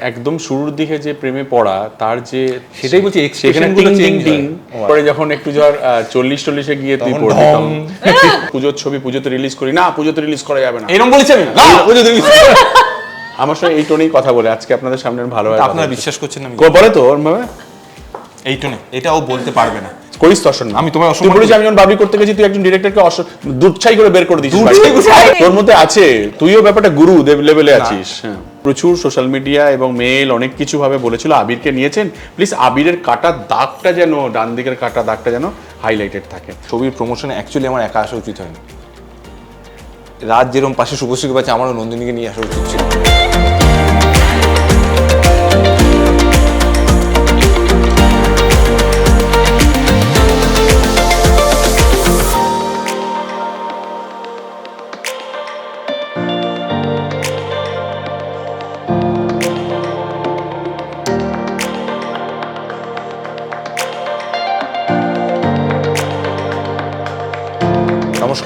একদম শুরুর দিকে যে প্রেমে পড়া তার যে সেটাই বলছি। পরে যখন একটু ধর চল্লিশ চল্লিশে গিয়ে তুই পড়বি পুজোর ছবি পুজোতে রিলিজ করি। না পুজোতে রিলিজ করা যাবে না। এরকম বলেছি আমি না। তুমি আমার সঙ্গে এই টোনেই কথা বলে আজকে আপনাদের সামনে ভালো হয় আপনারা বিশ্বাস করছেন না আমি বলে তো ওর ভাবে। এই টোনে এটা ও বলতে পারবে না। করিস দর্শন আমি তোমায় তুই অসম্মান বলেছি আমি যখন বাবরি করতে গেছি তুই একজন ডিরেক্টরকে দুচ্ছাই করে বের করে। করে? তোর মধ্যে আছে তুইও ব্যাপারটা গুরু দেব লেভেলে আছিস হ্যাঁ। প্রচুর সোশ্যাল মিডিয়া এবং মেল অনেক কিছুভাবে বলেছিল। আবিরকে নিয়েছেন। প্লিজ আবিরের কাটা দাগটা যেন, ডান দিকের কাটা দাগটা যেন হাইলাইটেড থাকে। ছবির প্রমোশনে অ্যাকচুয়ালি আমার একা আসা উচিত হয়নি। রাত যেরকম পাশে শুভশ্রীকে পাচ্ছে, আমারও নন্দিনীকে নিয়ে আসা উচিত ছিল।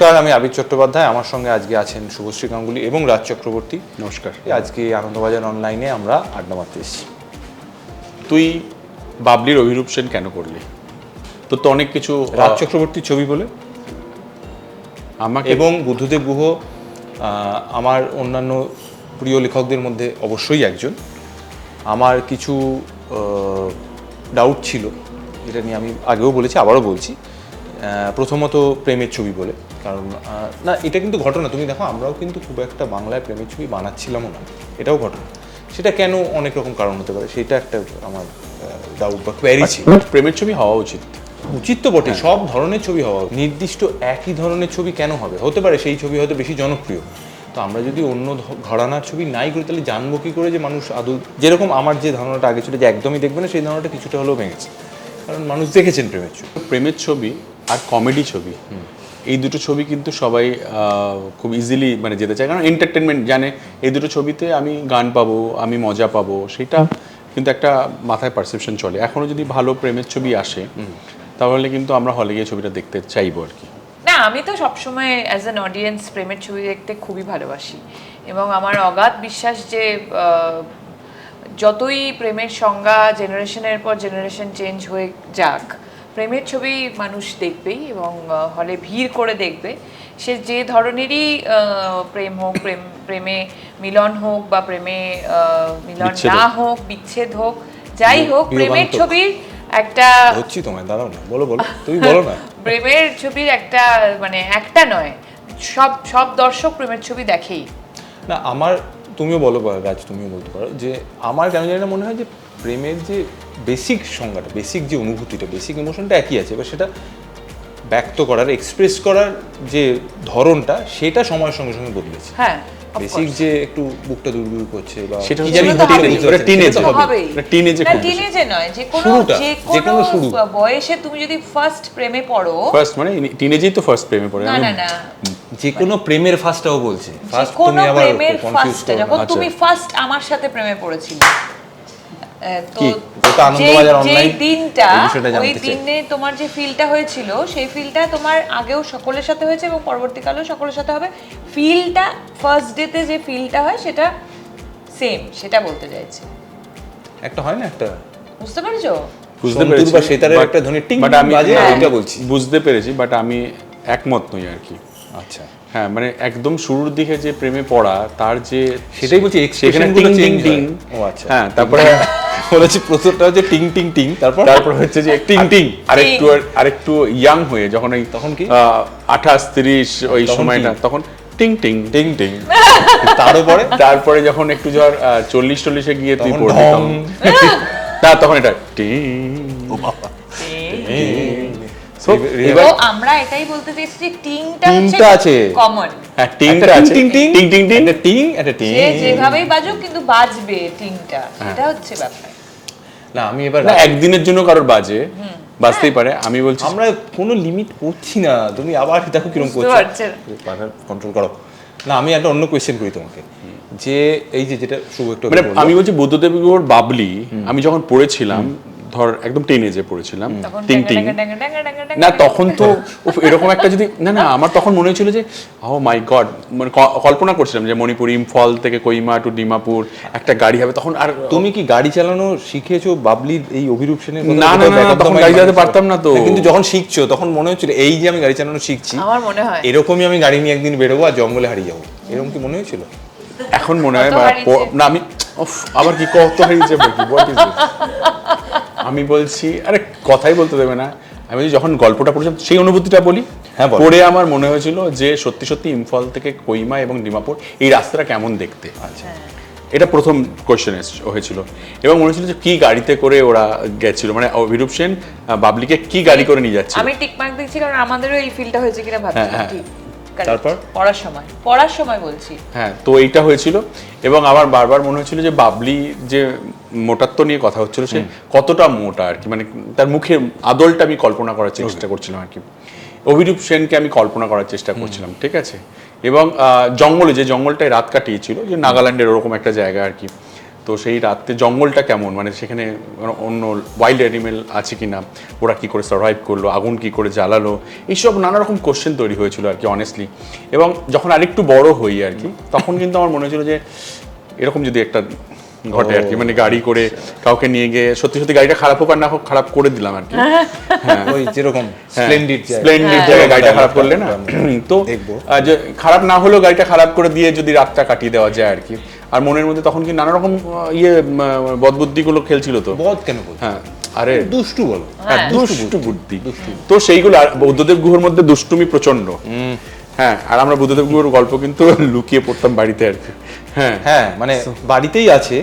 নমস্কার আমি আবির চট্টোপাধ্যায়। আমার সঙ্গে আজকে আছেন শুভশ্রী গাঙ্গুলি এবং রাজ চক্রবর্তী। নমস্কার। আজকে আনন্দবাজার অনলাইনে আমরা আড্ডা মারতে এসেছি। তুই বাবলির অভিরূপ সেন কেন করলি? তোর তো অনেক কিছু রাজ চক্রবর্তীর ছবি বলে। আমাকে এবং বুদ্ধদেব গুহ আমার অন্যান্য প্রিয় লেখকদের মধ্যে অবশ্যই একজন। আমার কিছু ডাউট ছিল এটা নিয়ে আমি আগেও বলেছি আবারও বলছি। প্রথমত প্রেমের ছবি বলে। কারণ না এটা কিন্তু ঘটনা। তুমি দেখো আমরাও কিন্তু খুব একটা বাংলায় প্রেমের ছবি বানাচ্ছিলামও না। এটাও ঘটনা। সেটা কেন অনেক রকম কারণ হতে পারে সেটা একটা আমার ডাউট বা কোয়ারি ছিল। প্রেমের ছবি হওয়া উচিত। উচিত তো বটে সব ধরনের ছবি হওয়া নির্দিষ্ট একই ধরনের ছবি কেন হবে? হতে পারে সেই ছবি হয়তো বেশি জনপ্রিয়। তো আমরা যদি অন্য ঘরানার ছবি নাই করি তাহলে জানব কী করে যে মানুষ আদৌ যেরকম আমার যে ধারণাটা আগে ছিল যে একদমই দেখবে না সেই ধারণাটা কিছুটা হলেও ভেঙেছে। কারণ মানুষ দেখেছেন প্রেমের ছবি। প্রেমের ছবি আর কমেডি ছবি। এই দুটো ছবি কিন্তু সবাই খুব ইজিলি মানে যেতে চায়। কারণ এন্টারটেনমেন্ট জানে এই দুটো ছবিতে আমি গান পাবো আমি মজা পাবো সেটা কিন্তু একটা মাথায় পারসেপশন চলে। এখনও যদি ভালো প্রেমের ছবি আসে তাহলে কিন্তু আমরা হলে গিয়ে ছবিটা দেখতে চাইব আর কি। না আমি তো সবসময় অ্যাজ অ্যান অডিয়েন্স প্রেমের ছবি দেখতে খুবই ভালোবাসি। এবং আমার অগাধ বিশ্বাস যে যতই প্রেমের সংজ্ঞা জেনারেশনের পর জেনারেশন চেঞ্জ হয়ে যাক প্রেমের ছবি মানুষ দেখবেই এবং হলে ভিড় করে দেখবে সে যে ধরনেরই প্রেম হোক প্রেম প্রেমে মিলন হোক বা প্রেমে মিলন না হোক। বিচ্ছেদ হোক যাই হোক প্রেমের। ছবির একটা হচ্ছি তোমায় দাঁড়াও না বলো বলো তুমি বলো না প্রেমের ছবির একটা মানে একটা নয় সব সব দর্শক প্রেমের ছবি দেখেই না আমার তুমিও বলো রাজ তুমিও বলতে পারো যে আমার কেন জানি না মনে হয় যে প্রেমের যে বেসিক সংজ্ঞাটা বেসিক যে অনুভূতিটা বেসিক ইমোশনটা একই আছে এবার সেটা ব্যক্ত করার এক্সপ্রেস করার যে ধরনটা সেটা সময়ের সঙ্গে সঙ্গে বদলেছে। হ্যাঁ বেসিক যে একটু বুকটা দুর্বল করছে বা সেটা কি জানি তো হবে। এটা না টিনেজে নয় যে কোনো শুরুটা, যে কোনো শুরু। বয়সে তুমি যদি ফার্স্ট প্রেমে পড়ো ফার্স্ট মানে টিনেজেই তো ফার্স্ট প্রেমে পড়ে না না না। যে কোনো প্রেমের ফার্স্টটাও বলছে। যে ফার্স্ট তুমি আবার প্রেমের কনফিউজ ফার্স্ট যখন আচ্ছা। তুমি ফার্স্ট আমার সাথে প্রেমে পড়েছিলে। তো যেই দিনটা ওই দিনে তোমার যে ফিলটা হয়েছিল সেই ফিলটা তোমার আগেও সকলের সাথে হয়েছে এবং পরবর্তীকালেও সকলের সাথে হবে। ফিলটা ফার্স্ট ডেতে যে ফিলটা হয় সেটা সেম সেটা বলতে চাইছি। একটা হয় না একটা? বুঝতে পারছ? বুঝতে পেরেছি। বা সেতারের একটা ধ্বনি টিং but আমি হ্যাঁ, বলছি। বুঝতে পেরেছি বাট আমি একমত নই আর কি। আচ্ছা। হ্যাঁ মানে একদম শুরুর দিকে যে প্রেমে পড়া তার যে সেটাই বলছি সেখানে টিংগুলো টিং টিং ও আচ্ছা। হ্যাঁ তারপরে বলেছি প্রথমটা হচ্ছে টিং টিং টিং তারপর তারপর হচ্ছে যে টিং টিং। আরেকটু আরেকটু ইয়াং হয়ে যখন ওই তখন কি? আঠাশ তিরিশ ওই সময়টা তখন টিং টিং। টিং টিং। তার উপরে? তারপরে যখন একটু ধর চল্লিশ চল্লিশে গিয়ে তুই তখন পড়বি তখন। না তখন এটা টিং। So, তো আমরা এটাই বলতে চাইছি যে টিংটা টিংটা আছে। কমন হ্যাঁ টিংটা আছে। টিং টিং টিং। টিং টিং একটা টিং একটা টিং। যেভাবেই বাজুক কিন্তু বাজবে টিংটা। হ্যাঁ। সেটা হচ্ছে ব্যাপার। না আমি এবার একদিনের জন্য কারোর বাজে। বাজতেই পারে আমি বলছি আমরা কোনো লিমিট করছি না। তুমি আবার দেখো কীরকম করছ। কন্ট্রোল করো। না আমি একটা অন্য কোয়েশ্চেন করি তোমাকে। যে এই যে যেটা শুভ একটু মানে আমি বলছি বুদ্ধদেব বাবলি আমি যখন পড়েছিলাম ধর একদম টেনেজে পড়েছিলাম। টিং টিং না তখন তো এরকম একটা যদি না না আমার তখন মনে হয়েছিল যে ও মাই গড মানে কল্পনা করছিলাম যে মণিপুর ইম্ফল থেকে কইমা টু ডিমাপুর একটা গাড়ি হবে তখন আর তুমি কি গাড়ি চালানো শিখেছো বাবলির এই অভিরূপ সেনের না, না, না, তখন গাড়ি চালাতে পারতাম না তো। হ্যাঁ, কিন্তু যখন শিখছো তখন মনে হচ্ছিল এই যে আমি গাড়ি চালানো শিখছি আমার মনে হয়। এরকমই আমি গাড়ি নিয়ে একদিন বেরোবো আর জঙ্গলে হারিয়ে যাব। এরকম কি মনে হয়েছিল? এখন মনে হয় না আমি আবার কি কত হারিয়েছে this? আমি বলছি আরে কথাই বলতে দেবে না। আমি যখন গল্পটা পড়েছিলাম সেই অনুভূতিটা বলি। হ্যাঁ, পড়ে আমার মনে হয়েছিল যে সত্যি সত্যি ইম্ফল থেকে কইমা এবং ডিমাপুর এই রাস্তাটা কেমন দেখতে? আচ্ছা। এটা প্রথম কোয়েশ্চেন হয়েছিল। এবং মনে হচ্ছিল যে কি গাড়িতে করে ওরা গেছিল। মানে অভিরূপ সেন বাবলিকে কি গাড়ি করে নিয়ে যাচ্ছে আমি টিক মার্ক দিচ্ছি কারণ আমাদেরও এই ফিলটা হয়েছে কিনা ভাবছি হ্যাঁ, হ্যাঁ। ঠিক। তারপর? পড়ার সময়। পড়ার সময় বলছি। হ্যাঁ তো এইটা হয়েছিল। এবং আমার বারবার মনে হচ্ছিল যে বাবলি যে মোটাত্ব নিয়ে কথা হচ্ছিল সে কতটা মোটা আর কি মানে তার মুখে আদলটা আমি কল্পনা করার চেষ্টা করছিলাম আর কি। অভিরূপ সেনকে আমি কল্পনা করার চেষ্টা করছিলাম ঠিক আছে? এবং জঙ্গলে যে জঙ্গলটায় রাত কাটিয়েছিল যে নাগাল্যান্ডের ওরকম একটা জায়গা আর কি। তো সেই রাতে জঙ্গলটা কেমন? মানে সেখানে অন্য ওয়াইল্ড অ্যানিমেল আছে কি না ওরা কী করে সার্ভাইভ করল? আগুন কি করে জ্বালালো? এইসব নানা রকম কোশ্চেন তৈরি হয়েছিল আর কি অনেস্টলি এবং যখন আরেকটু বড় হই আর কি তখন কিন্তু আমার মনে হয়েছিল যে এরকম যদি একটা ঘটে আর কি। মানে গাড়ি করে কাউকে নিয়ে গিয়ে সত্যি সত্যি গাড়িটা খারাপ হোক আর না হোক খারাপ করে দিলাম আর কি। ওই যেরকম স্প্লেন্ডিড স্প্লেন্ডিড জায়গায় গাড়িটা খারাপ করলে না? তো যে খারাপ না হলেও গাড়িটা খারাপ করে দিয়ে যদি রাতটা কাটিয়ে দেওয়া যায় আর কি। আর মনের মধ্যে তখন কি নানা রকম ইয়ে বদবুদ্ধিগুলো খেলছিল তো? বদ কেন হ্যাঁ। আরে দুষ্টু বলো। হ্যাঁ, দুষ্টু বুদ্ধি। তো সেইগুলো আর বুদ্ধদেব গুহর মধ্যে দুষ্টুমি প্রচণ্ড হ্যাঁ আর আমরা বুদ্ধদেব গুরুর গল্প কিন্তু লুকিয়ে পড়তাম বাড়িতে আর কি। হ্যাঁ। হ্যাঁ মানে বাড়িতেই আছে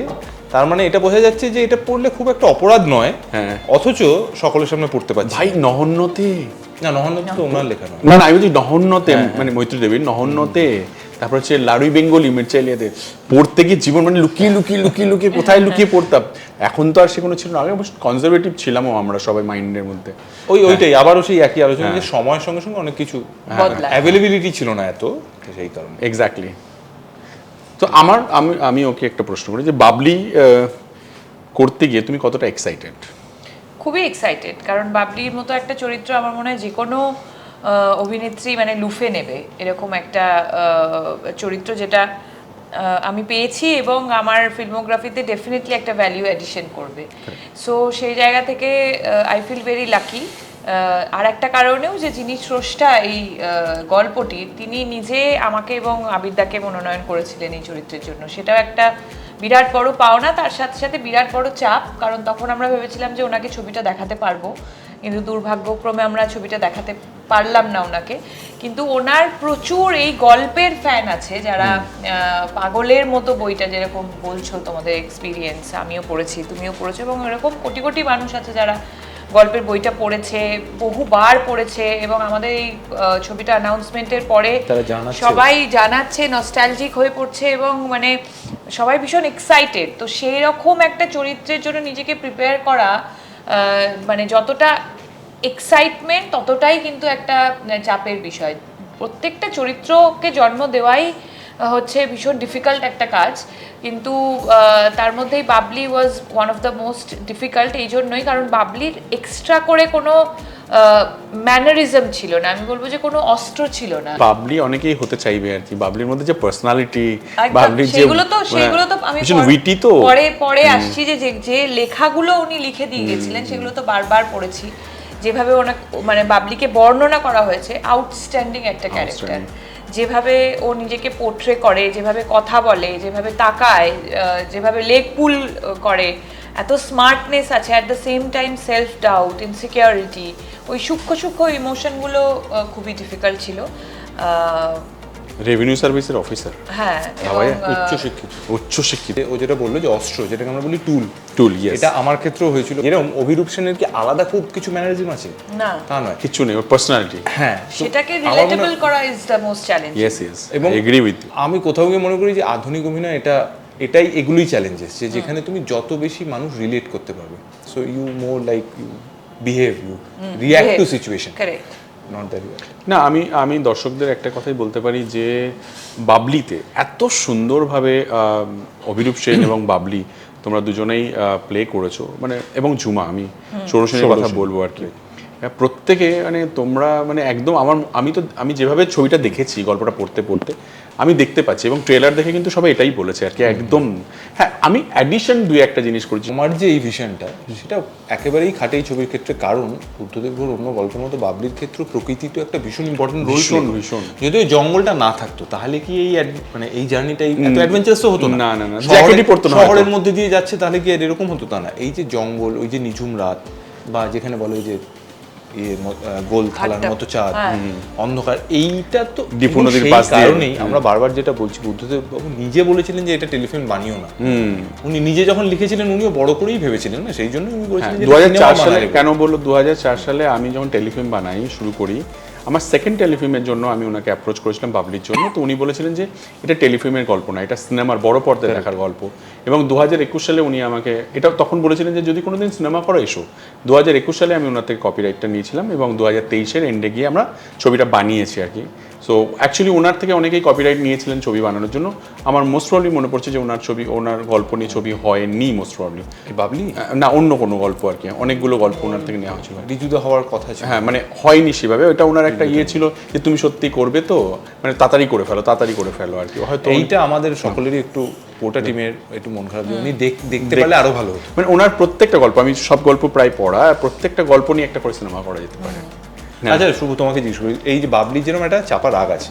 তার মানে এটা বোঝা যাচ্ছে যে এটা পড়লে খুব একটা অপরাধ নয় হ্যাঁ। অথচ সকলের সামনে পড়তে পারছি। ভাই নহন্যতে না নহন্যতে তো ওনার লেখা নয়। না না আমি বলছি নহন্যতে মানে মৈত্রী দেবীর নহন্যতে তারপর হচ্ছে লাড়ুই বেঙ্গলি মির্চাইলিয়াতে পড়তে গিয়ে জীবন মানে লুকিয়ে লুকিয়ে লুকিয়ে লুকিয়ে কোথায় লুকিয়ে পড়তাম। এখন তো আর সে কোনো ছিল না। আগে অবশ্য কনজারভেটিভ ছিলামও আমরা সবাই মাইন্ডের মধ্যে। ওই ওইটাই আবারও সেই একই আলোচনা যে সময়ের সঙ্গে সঙ্গে অনেক কিছু অ্যাভেলেবিলিটি ছিল না এত সেই কারণে। এক্স্যাক্টলি তো আমার আমি আমি ওকে একটা প্রশ্ন করি যে বাবলি আহ, করতে গিয়ে তুমি কতটা এক্সাইটেড খুবই এক্সাইটেড কারণ বাবলির মতো একটা চরিত্র আমার মনে হয় যে কোনো অভিনেত্রী মানে লুফে নেবে এরকম একটা চরিত্র যেটা আমি পেয়েছি এবং আমার ফিল্মোগ্রাফিতে ডেফিনেটলি একটা ভ্যালিউ অ্যাডিশন করবে। সো সেই জায়গা থেকে আই ফিল ভেরি লাকি আর একটা কারণেও যে যিনি স্রষ্টা এই আহ, গল্পটির তিনি নিজে আমাকে এবং আবিদ্যাকে মনোনয়ন করেছিলেন এই চরিত্রের জন্য। সেটাও একটা বিরাট বড় পাওনা তার সাথে সাথে বিরাট বড় চাপ কারণ তখন আমরা ভেবেছিলাম যে ওনাকে ছবিটা দেখাতে পারব। কিন্তু দুর্ভাগ্যক্রমে আমরা ছবিটা দেখাতে পারলাম না ওনাকে। কিন্তু ওনার প্রচুর এই গল্পের ফ্যান আছে যারা পাগলের মতো বইটা যেরকম বলছো তোমাদের এক্সপিরিয়েন্স আমিও পড়েছি তুমিও পড়েছো এবং এরকম কোটি কোটি মানুষ আছে যারা গল্পের বইটা পড়েছে বহুবার পড়েছে এবং আমাদের এই ছবিটা অ্যানাউন্সমেন্টের পরে সবাই জানাচ্ছে নস্টালজিক হয়ে পড়ছে এবং মানে সবাই ভীষণ এক্সাইটেড তো সেই রকম একটা চরিত্রের জন্য নিজেকে প্রিপেয়ার করা মানে যতটা এক্সাইটমেন্ট ততটাই কিন্তু একটা মানে, চাপের বিষয়। প্রত্যেকটা চরিত্রকে জন্ম দেওয়াই হচ্ছে ভীষণ ডিফিকাল্ট একটা কাজ। কিন্তু তার মধ্যেই Babli was one of the most difficult এই জন্যই কারণ বাবলির এক্সট্রা করে কোনো ম্যানারিজম ছিল না। আমি বলব যে কোনো অস্ত্র ছিল না। বাবলি অনেকেই হতে চাইবে আর কি। বাবলির মধ্যে যে পার্সোনালিটি একদম, বাবলির যে সেগুলো তো সেগুলো তো আমি উইটি তো। পরে পরে আসছি যে যে- যে লেখাগুলো উনি লিখে দিয়ে গেছিলেন সেগুলো তো বারবার পড়েছি। যেভাবে ওনাকে মানে বাবলিকে বর্ণনা করা হয়েছে আউটস্ট্যান্ডিং একটা ক্যারেক্টার যেভাবে ও নিজেকে পোট্রে করে যেভাবে কথা বলে যেভাবে তাকায় যেভাবে লেগ পুল করে এত স্মার্টনেস আছে at the same time self doubt insecurity ওই সূক্ষ্ম সূক্ষ্ম ইমোশনগুলো খুবই ডিফিকাল্ট ছিল। রেভিনিউ সার্ভিসের অফিসার হ্যাঁ ভাবাই উচ্চ শিক্ষিত। উচ্চ শিক্ষিত। ও যেটা বলল যে অস্ত্র যেটাকে আমরা বলি টুল টুল ইয়েস এটা আমার ক্ষেত্রেও হয়েছিল। এরকম অভিরূপ সেনের কি আলাদা খুব কিছু ম্যানারিজম আছে? না। তা নয়। কিছু নেই ওর পার্সোনালিটি হ্যাঁ সেটাকে হয়- রিলেটেবল করা is the most challenge yes yes এবং- এগ্রি উইথ আমি কোথাও গিয়ে মনে করি যে আধুনিক অভিনয় এটা এটাই এগুলোই চ্যালেঞ্জেস যে যেখানে তুমি যত বেশি মানুষ রিলেট করতে পারবে। So you more like you behave you react to situation correct not that না আমি আমি দর্শকদের একটা কথাই বলতে পারি যে বাবলিতে এত সুন্দরভাবে অভিরূপ সেন এবং বাবলি তোমরা দুজনেই প্লে করেছ। মানে এবং ঝুমা আমি ষোড়শের কথা বলব আর কি। হ্যাঁ, প্রত্যেকে মানে তোমরা মানে একদম আমার আমি তো আমি যেভাবে ছবিটা দেখেছি গল্পটা পড়তে পড়তে আমি দেখতে পাচ্ছি এবং ট্রেলার দেখে কিন্তু সবাই এটাই বলেছে আর কি একদম। হ্যাঁ আমি অ্যাডিশন দুই একটা জিনিস করেছি। আমার যে এই ভিশনটা সেটা একেবারেই খাটে এই ছবির ক্ষেত্রে। কারণ বুদ্ধদেব ঘোর অন্য গল্পের মতো বাবলির ক্ষেত্রে প্রকৃতি তো একটা ভীষণ ইম্পর্টেন্ট রোল ভীষণ, ভীষণ। যদি ওই জঙ্গলটা না থাকতো তাহলে কি এই মানে এই জার্নিটাই এত অ্যাডভেঞ্চারাস তো হতো না? না, না, জ্যাকেটই পরতো না শহরের মধ্যে দিয়ে যাচ্ছে তাহলে কি আর এরকম হতো তা না? এই যে জঙ্গল ওই যে নিঝুম রাত বা যেখানে বলে ওই যে গোল থালার মতো চাঁদ হ্যাঁ। অন্ধকার। এইটা তো দীপু নদীর পাশ কারণেই আমরা বারবার যেটা বলছি বুদ্ধদেব বাবু নিজে বলেছিলেন যে এটা টেলিফিল্ম বানিও না। উনি নিজে যখন লিখেছিলেন উনিও বড় করেই ভেবেছিলেন না সেই জন্য উনি বলেছিলেন দু হাজার চার সালে কেন বলল দু হাজার চার সালে আমি যখন টেলিফিল্ম বানাই শুরু করি আমার সেকেন্ড টেলিফিল্মের জন্য আমি ওনাকে অ্যাপ্রোচ করেছিলাম বাবলির জন্য তো উনি বলেছিলেন যে এটা টেলিফিল্মের গল্প না এটা সিনেমার বড় পর্দায় দেখার গল্প। এবং দু হাজার একুশ সালে উনি আমাকে এটা তখন বলেছিলেন যে যদি কোনোদিন সিনেমা করো এসো। দু হাজার একুশ সালে আমি ওনার থেকে কপিরাইটটা নিয়েছিলাম এবং দু হাজার তেইশের এন্ডে গিয়ে আমরা ছবিটা বানিয়েছি আর কি। সো অ্যাকচুয়ালি ওনার থেকে অনেকেই কপিরাইট নিয়েছিলেন ছবি বানানোর জন্য। আমার মোস্ট প্রবলি মনে পড়ছে যে ওনার ছবি ওনার গল্প নিয়ে ছবি হয়নি মোস্ট প্রবলি বাবলি? না অন্য কোনো গল্প আর কি। অনেকগুলো গল্প ওনার থেকে নেওয়া হয়েছিল। ঋজুদা হওয়ার কথা ছিল। হ্যাঁ মানে হয়নি সেভাবে। ওটা ওনার একটা ইয়ে ছিল যে তুমি সত্যি করবে তো? মানে তাড়াতাড়ি করে ফেলো তাড়াতাড়ি করে ফেলো আর কি। হয়তো এইটা আমাদের সকলেরই একটু গোটা টিমের একটু মন খারাপ উনি দেখতে পারলে আরও ভালো হতো। মানে ওনার প্রত্যেকটা গল্প আমি সব গল্প প্রায় পড়া প্রত্যেকটা গল্প নিয়ে একটা করে সিনেমা করা যেতে পারে। আচ্ছা শুভ তোমাকে জিজ্ঞেস করি এই যে বাবলি যেরকম একটা চাপা রাগ আছে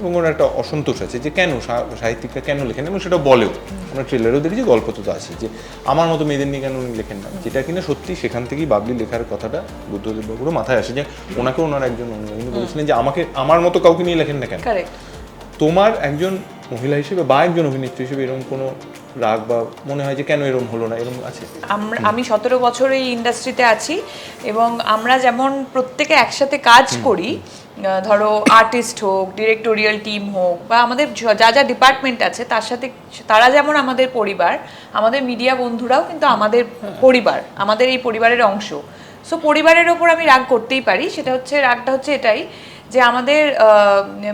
এবং ওনার একটা অসন্তোষ আছে যে কেন সা- সাহিত্যিকরা কেন লেখেন এবং সেটা বলেও। আমরা ট্রেলারেও দেখেছি গল্প তো আছে যে আমার মতো মেয়েদের নিয়ে কেন উনি লেখেন না? যেটা কিনা সত্যি সেখান থেকেই বাবলি লেখার কথাটা বুদ্ধদেব বাবুরও মাথায় আসে যে ওনাকে ওনার একজন অনুরাগী বলেছিলেন যে আমাকে আমার মতো কাউকে নিয়ে লেখেন না কেন? তোমার একজন মহিলা হিসেবে বা একজন অভিনেত্রী হিসেবে এরকম কোনো রাগ বা মনে হয় যে কেন এরকম হলো না এরকম আছে? আমরা আমি সতেরো বছর এই ইন্ডাস্ট্রিতে আছি এবং আমরা যেমন প্রত্যেকে একসাথে কাজ করি ধরো আর্টিস্ট হোক ডিরেক্টোরিয়াল টিম হোক বা আমাদের যা যা ডিপার্টমেন্ট আছে তার সাথে তারা যেমন আমাদের পরিবার আমাদের মিডিয়া বন্ধুরাও কিন্তু আমাদের পরিবার আমাদের এই পরিবারের অংশ। সো পরিবারের ওপর আমি রাগ করতেই পারি সেটা হচ্ছে রাগটা হচ্ছে এটাই যে আমাদের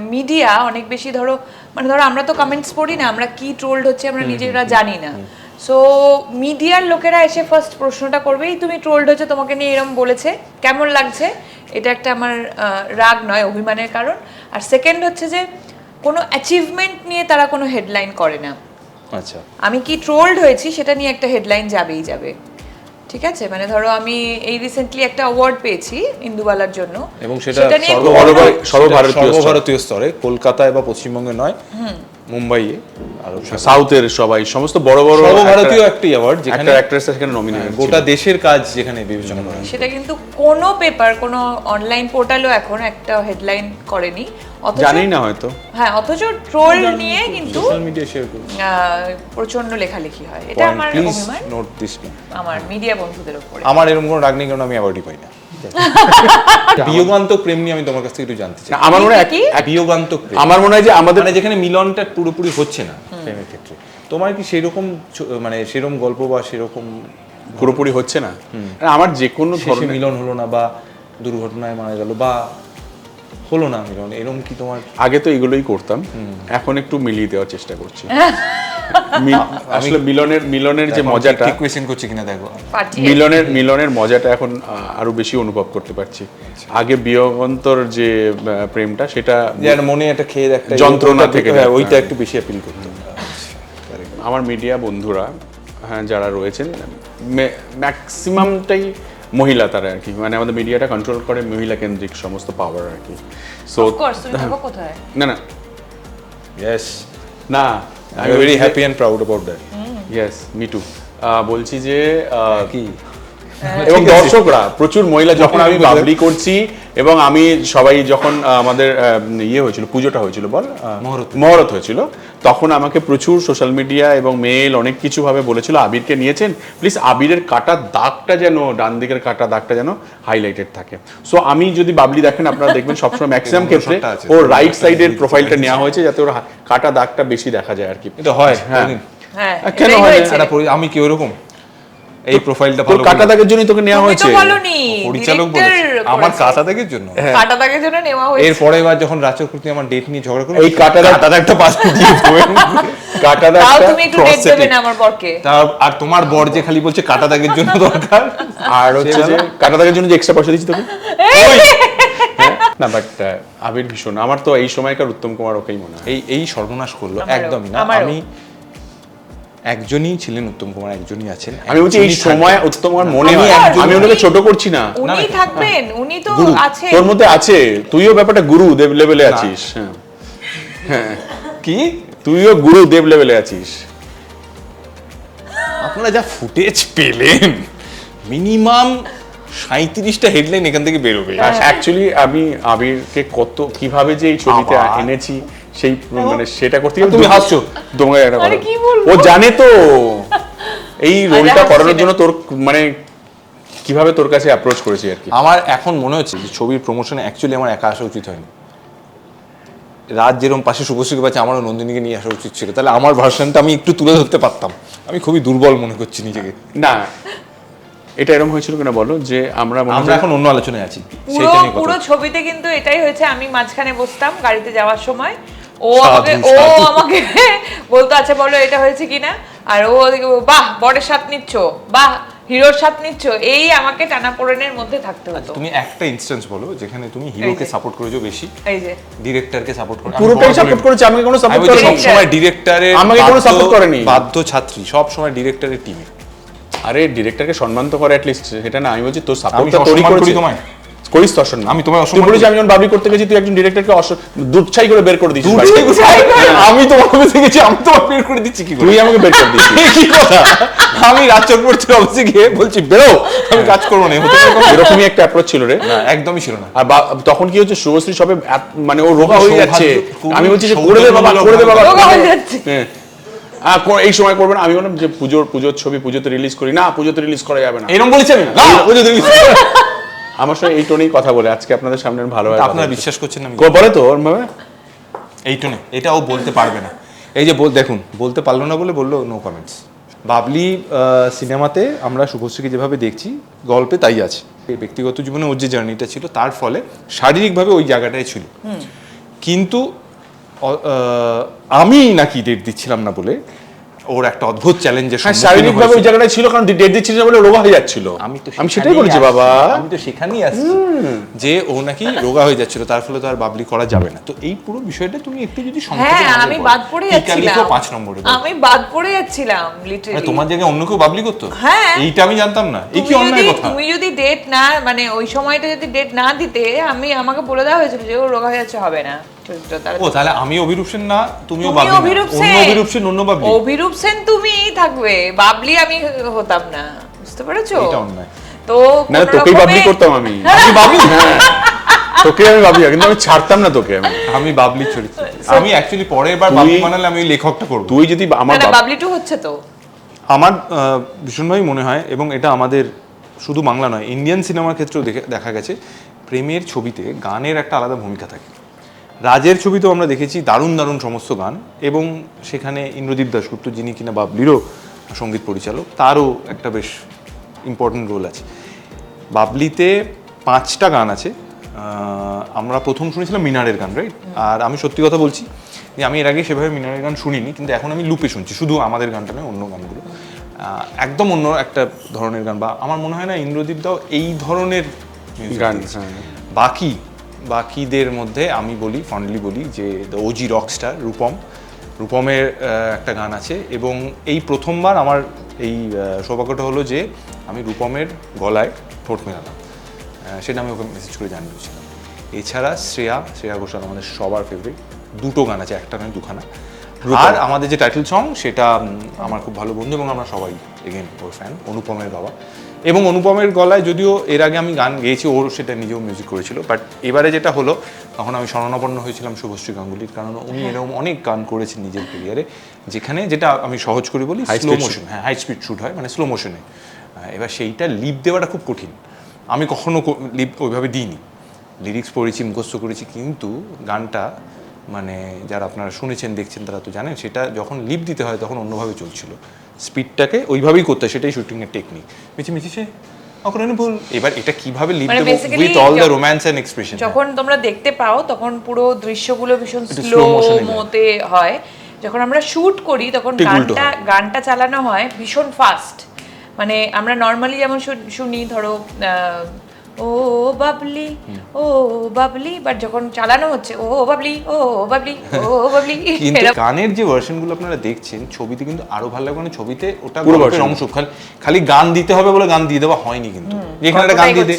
মিডিয়া অনেক বেশি ধরো মানে ধরো আমরা তো কমেন্টস পড়ি না আমরা কি ট্রোলড হচ্ছে আমরা নিজেরা জানি না। সো মিডিয়ার লোকেরা এসে ফার্স্ট প্রশ্নটা করবেই তুমি ট্রোলড হচ্ছে তোমাকে নিয়ে এরকম বলেছে কেমন লাগছে? এটা একটা আমার রাগ নয় অভিমানের কারণ। আর সেকেন্ড হচ্ছে যে কোনো অ্যাচিভমেন্ট নিয়ে তারা কোনো হেডলাইন করে না। আচ্ছা। আমি কি ট্রোলড হয়েছি সেটা নিয়ে একটা হেডলাইন যাবেই যাবে। ঠিক আছে? মানে ধরো আমি এই রিসেন্টলি একটা অ্যাওয়ার্ড পেয়েছি ইন্দুবালার জন্য। এবং সেটা। সর্বভারতীয় স্তরে। কলকাতায় বা পশ্চিমবঙ্গে নয়। মুম্বাইয়ে আরও সাউথের সবাই সমস্ত বড় বড় সর্বভারতীয় একটি অ্যাওয়ার্ড যেখানে অ্যাক্ট্রেস সেখানে নমিনেটেড গোটা দেশের কাজ যেখানে বিবেচনা করা সেটা কিন্তু কোনো পেপার কোনো অনলাইন পোর্টালও এখন একটা হেডলাইন করেনি। অথচ জানেই না হয়তো। হ্যাঁ অথচ ট্রোল নিয়ে কিন্তু সোশ্যাল মিডিয়া শেয়ার করুন আহ, প্রচণ্ড লেখালেখি হয়। এটা আমার অভিমান। নোট দিস আমার মিডিয়া বন্ধুদের উপরে। আমার এরকম কোনো রাগ নেই কারণ আমি অ্যাওয়ার্ডই পাই না। বিয়োগান্তক প্রেম নিয়ে আমি তোমার কাছ থেকে একটু জানতে চাই। আমার মনে হয় বিয়োগান্তক প্রেম। আমার মনে হয় যে আমাদের মানে যেখানে মিলনটা পুরোপুরি হচ্ছে না প্রেমের ক্ষেত্রে। তোমার কি সেরকম মানে সেরকম গল্প বা সেরকম পুরোপুরি হচ্ছে না। আমার যে কোনো ধরনের মিলন হলো না বা দুর্ঘটনায় মারা গেল বা হলো না মিলন এরকম কি তোমার আগে তো এগুলোই করতাম। এখন একটু মিলিয়ে দেওয়ার চেষ্টা করছি। আসলে মিলনের মিলনের যে মজাটা ঠিক কোয়েশ্চেন করছি কিনা দেখো। মিলনের মিলনের মজাটা এখন আরও বেশি অনুভব করতে পারছি। আগে বিয়োগন্তর যে প্রেমটা সেটা যে মনে একটা খেয়ে একটা যন্ত্রণা থেকে হ্যাঁ, ওইটা একটু বেশি অ্যাপিল করতো। আমার মিডিয়া বন্ধুরা হ্যাঁ যারা রয়েছেন ম্যাক্সিমামটাই মহিলা তারা আর কি। মানে আমাদের মিডিয়াটা কন্ট্রোল করে মহিলা কেন্দ্রিক সমস্ত পাওয়ার আর কি। সো কোর্স তুমি কোথায়? না না। ইয়েস না I am very happy and proud about that yes me too বলছি যে আহ, কি? এবং দর্শকরা প্রচুর মহিলা যখন আমি বাবলি করছি এবং আমি সবাই যখন আমাদের ইয়ে হয়েছিল পুজোটা হয়েছিল বল? মহরত। মহরত হয়েছিল তখন আমাকে প্রচুর সোশ্যাল মিডিয়া এবং মেল অনেক কিছু ভাবে বলেছিল আবিরকে নিয়েছেন প্লিজ আবিরের কাটা দাগটা যেন ডান দিকের কাটা দাগটা যেন হাইলাইটেড থাকে। সো আমি যদি বাবলি দেখেন আপনারা দেখবেন সবসময় ম্যাক্সিমাম ক্ষেত্রে। ওর রাইট সাইডের প্রোফাইলটা নেওয়া হয়েছে যাতে ওর কাটা দাগটা বেশি দেখা যায় আর কি। এটা হয় হ্যাঁ। হ্যাঁ কেন হয় আমি কি ওরকম? এই প্রোফাইলটা ভালো কাটা দাগের জন্যই তোকে নেওয়া হয়েছে। পরিচালক বলেছে। আমার কাটা দাগের জন্য? কাটা দাগের জন্য নেওয়া হয়েছে। এর পরের বার যখন আমার ডেট নিয়ে ঝগড়া করল এই কাটা দাগ- কাটা দাগটা পাশ দিয়ে কাটা তাও তুমি একটু ডেট দেবে না আমার বরকে। আর তোমার বর যে খালি বলছে কাটা দাগের জন্য দরকার আর হচ্ছে যে কাটা দাগের জন্য যে এক্সট্রা পয়সা দিচ্ছি তোকে? না বাট আবির ভীষণ। আমার তো এই সময়কার উত্তম কুমার ওকেই মনে হয়। এই এই সর্বনাশ করল। একদমই না। আমি একজনই ছিলেন উত্তম কুমার একজনই আছেন। আমি বলছি এই সময় উত্তম কুমার মনে হয় আমি ওনাকে ছোট করছি না। উনি থাকবেন উনি তো আছে। তোর মধ্যে আছে তুইও ব্যাপারটা গুরু দেব লেভেলে আছিস হ্যাঁ। হ্যাঁ। কি? তুইও গুরু দেব লেভেলে আছিস। আপনারা যা ফুটেজ পেলেন মিনিমাম সাঁত্রিশটা হেডলাইন এখান থেকে বেরোবে। অ্যাকচুয়ালি আমি আবিরকে কত কীভাবে যে এই ছবিতে এনেছি সেই মানে সেটা করতে গিয়ে তুমি হাসছো। তোমাকে একটা কথা- ও জানে তো। এই রোলটা করানোর জন্য তোর মানে কীভাবে তোর কাছে অ্যাপ্রোচ করেছি আর কি। আমার এখন মনে হচ্ছে যে ছবির প্রমোশনে অ্যাকচুয়ালি আমার একা আসা উচিত হয়নি। রাত যেরকম পাশে শুভশ্রীকে পাচ্ছে আমারও নন্দিনীকে নিয়ে আসা উচিত ছিল। তাহলে আমার ভার্সনটা আমি একটু তুলে ধরতে পারতাম। আমি খুবই দুর্বল মনে করছি নিজেকে। না এটা এরকম হয়েছিল কিনা বলো? যে আমরা মনে আমরা এখন অন্য আলোচনায় আছি পুরো পুরো ছবিতে কিন্তু এটাই হয়েছে আমি মাঝখানে বসতাম গাড়িতে যাওয়ার সময়। ও আমাকে ও আমাকে বলতো আচ্ছা বলো এটা হয়েছে কিনা আর ও ওদিকে বাহ বরের সাথ নিচ্ছ। বাহ হিরোর সাথ নিচ্ছ। এই আমাকে টানাপোড়েনের মধ্যে থাকতে হতো। তুমি একটা ইনস্ট্যান্স বলো যেখানে তুমি হিরোকে সাপোর্ট করেছ বেশি এই যে। ডিরেক্টরকে সাপোর্ট করো পুরোটাই সাপোর্ট করে- করেছে আমাকে কোনো সাপোর্ট করেনি। Director। সবসময় ডিরেক্টরের আমাকে কোনো support করেনি। বাধ্য ছাত্রী সব সময় ডিরেক্টরের টিমে আরে ডিরেক্টরকে সম্মান তো করে অ্যাটলিস্ট সেটা না আমি বলছি তোর আমি সাপোর্টটা তোরই করি করেছি। তোমায়? করিস তো অসম্মান আমি অসম্মান বলেছি আমি যখন বাবরি করতে গেছি তুই একজন ডিরেক্টরকে দুধছাই করে বের করে দিয়েছিস আমি তোমার অফিসে গেছি আমি তোমার বের করে দিচ্ছি কি তুই আমাকে বের করে দিয়েছিস। কি কথা? আমি রাজ চক্রবর্তীর অফিসে গিয়ে বলছি বেরো আমি কাজ করব না হতে পারে এরকমই একটা অ্যাপ্রোচ ছিল রে। না একদমই ছিল না। আর তখন কি হচ্ছে শুভশ্রী সবে মানে ও রোগা হয়ে যাচ্ছে। আমি বলছি যে করে দে বাবা করে দে বাবা রোগা হয়ে যাচ্ছে। হ্যাঁ। এই সময় করবেন আমি বললাম যে পুজোর পুজোর ছবি পুজোতে রিলিজ করি। না পুজোতে রিলিজ করা যাবে না। এরকম বলেছি আমি না। পুজোতে রিলিজ আমার সঙ্গে এই টোনেই কথা বলে আজকে আপনাদের সামনে ভালো আপনারা বিশ্বাস করছেন না আমি বলে তো ওর ভাবে এই টোনে এটা ও বলতে পারবে না। এই যে বল দেখুন বলতে পারল না বলে বলল নো কমেন্টস বাবলি সিনেমাতে আমরা শুভশ্রীকে যেভাবে দেখছি গল্পে তাই আছে। এই ব্যক্তিগত জীবনে ওর যে জার্নিটা ছিল তার ফলে শারীরিকভাবে ওই জায়গাটায় ছিল। কিন্তু আমি নাকি ডেট দিচ্ছিলাম না বলে ওর একটা অদ্ভুত চ্যালেঞ্জের হ্যাঁ শারীরিক ভাবে ওই জায়গাটায় ছিল কারণ ডেট দিচ্ছিল না বলে রোগা হয়ে যাচ্ছিল। আমি তো আমি সেটাই বলেছি বাবা। আমি তো সেখানেই আসছি। যে ও নাকি রোগা হয়ে যাচ্ছিল তার ফলে তো আর বাবলি করা যাবে না। তো এই পুরো বিষয়টা তুমি একটু যদি সংক্ষেপে হ্যাঁ আমাকে আমি বাদ পড়ে যাচ্ছিলাম। পাঁচ নম্বরে আমি বাদ পড়ে যাচ্ছিলাম মানে লিটারালি তোমার জায়গায় অন্য কেউ বাবলি করতো? হ্যাঁ। এইটা আমি জানতাম না। এই কি অন্যায় কথা? তুমি যদি ডেট না মানে ওই সময়টা যদি ডেট না দিতে আমি আমাকে বলে দেওয়া হয়েছিল যে ও রোগা হয়ে যাচ্ছে হবে না। ও তাহলে আমি অভিরূপ সেন না তুমিও বাবলি অভিরূপ অন্য সেন। অভিরূপ সেন অন্য বাবলি। অভিরূপ সেন তুমিই থাকবে বাবলি আমি হতাম না বুঝতে পেরেছ? এটা অন্যায়। তো না তোকেই বাবলি করতাম আমি। আমি বাবলি? হ্যাঁ। তোকে আমি ভাবি কিন্তু আমি ছাড়তাম না তোকে আমি। আমি বাবলি চরিত্র। আমি অ্যাকচুয়ালি পরের বার বাবলি বানালে আমি লেখকটা করব। তুই যদি আমার বাবলি টু হচ্ছে তো। আমার ভীষণভাবেই মনে হয় এবং এটা আমাদের শুধু বাংলা নয় ইন্ডিয়ান সিনেমার ক্ষেত্রেও দেখা গেছে প্রেমের ছবিতে গানের একটা আলাদা ভূমিকা থাকে। রাজের ছবিতেও আমরা দেখেছি দারুণ দারুণ সমস্ত গান এবং সেখানে ইন্দ্রদীপ দাশগুপ্ত যিনি কিনা বাবলিরও সংগীত পরিচালক তারও একটা বেশ ইম্পর্টেন্ট রোল আছে। বাবলিতে পাঁচটা গান আছে। আমরা প্রথম শুনেছিলাম মিনারের গান রাইট আর আমি সত্যি কথা বলছি যে আমি এর আগে সেভাবে মিনারের গান শুনিনি কিন্তু এখন আমি লুপে শুনছি শুধু আমাদের গানটা নয় অন্য গানগুলো। একদম অন্য একটা ধরনের গান বা আমার মনে হয় না ইন্দ্রদীপ দাও এই ধরনের গান। বাকি বাকিদের মধ্যে আমি বলি ফন্ডলি বলি যে দ্য ওজি রকস্টার রূপম। রূপমের একটা গান আছে এবং এই প্রথমবার আমার এই সৌভাগ্যটা হলো যে আমি রূপমের গলায় ঠোঁট মেলালাম। সেটা আমি ওকে মেসেজ করে জানিয়েছিলাম এছাড়া শ্রেয়া শ্রেয়া ঘোষাল আমাদের সবার ফেভারিট দুটো গান আছে একটা নয় দুখানা। আর আমাদের যে টাইটেল সং সেটা আমার খুব ভালো বন্ধু এবং আমরা সবাই এগেন ওর ফ্যান অনুপমের বাবা। এবং অনুপমের গলায় যদিও এর আগে আমি গান গেয়েছি ওর সেটা নিজেও মিউজিক করেছিল বাট এবারে যেটা হলো তখন আমি শরণাপন্ন হয়েছিলাম শুভশ্রী গাঙ্গুলির কারণ উনি এরকম অনেক গান করেছেন নিজের ক্যারিয়ারে যেখানে যেটা আমি সহজ করে বলি স্লো মোশন হ্যাঁ হাই স্পিড শুট হয় মানে স্লো মোশনে এবার সেইটা লিপ দেওয়াটা খুব কঠিন। আমি কখনো লিপ ওইভাবে দিইনি। লিরিক্স পড়েছি মুখস্থ করেছি কিন্তু গানটা মানে যারা আপনারা শুনেছেন দেখছেন তারা তো জানেন সেটা যখন লিপ দিতে হয় তখন অন্যভাবে চলছিল। স্পিডটাকে ওইভাবেই করতে হয় সেটাই শুটিংয়ের টেকনিক মিছি মিছি সে ভুল। এবার এটা কীভাবে মানে দেবো with all the romance and expression যখন তোমরা দেখতে পাও তখন পুরো দৃশ্যগুলো ভীষণ স্লো। মোতে হয়। যখন আমরা শুট করি তখন গানটা গানটা চালানো হয় ভীষণ ফাস্ট মানে আমরা নর্মালি যেমন শুনি ধরো ও বাবলি ও বাবলি বাট যখন চালানো হচ্ছে ও বাবলি ও বাবলি ও বাবলি কিন্তু গানের যে ভার্সনগুলো আপনারা দেখছেন ছবিতে কিন্তু আরও ভালো লাগে মানে ছবিতে ওটা পুরো অংশ খালি খালি গান দিতে হবে বলে গান দিয়ে দেওয়া হয়নি কিন্তু। যেখানে একটা গান দিয়ে দে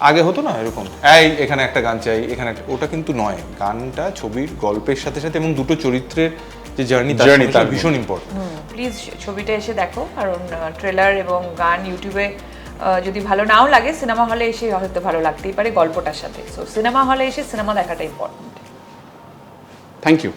আগে হতো না এরকম? এই এখানে একটা গান চাই এখানে একটা ওটা কিন্তু নয়। গানটা ছবির গল্পের সাথে সাথে এবং দুটো চরিত্রের যে জার্নি তার Journey তার ভীষণ ইম্পর্টেন্ট প্লিজ ছবিটা এসে দেখো কারণ ট্রেলার এবং গান ইউটিউবে যদি ভালো নাও লাগে, সিনেমা হলে এসে হয়তো ভালো লাগতেই পারে গল্পটার সাথে। সো সিনেমা হলে এসে সিনেমা দেখাটা ইম্পর্টেন্ট থ্যাংক ইউ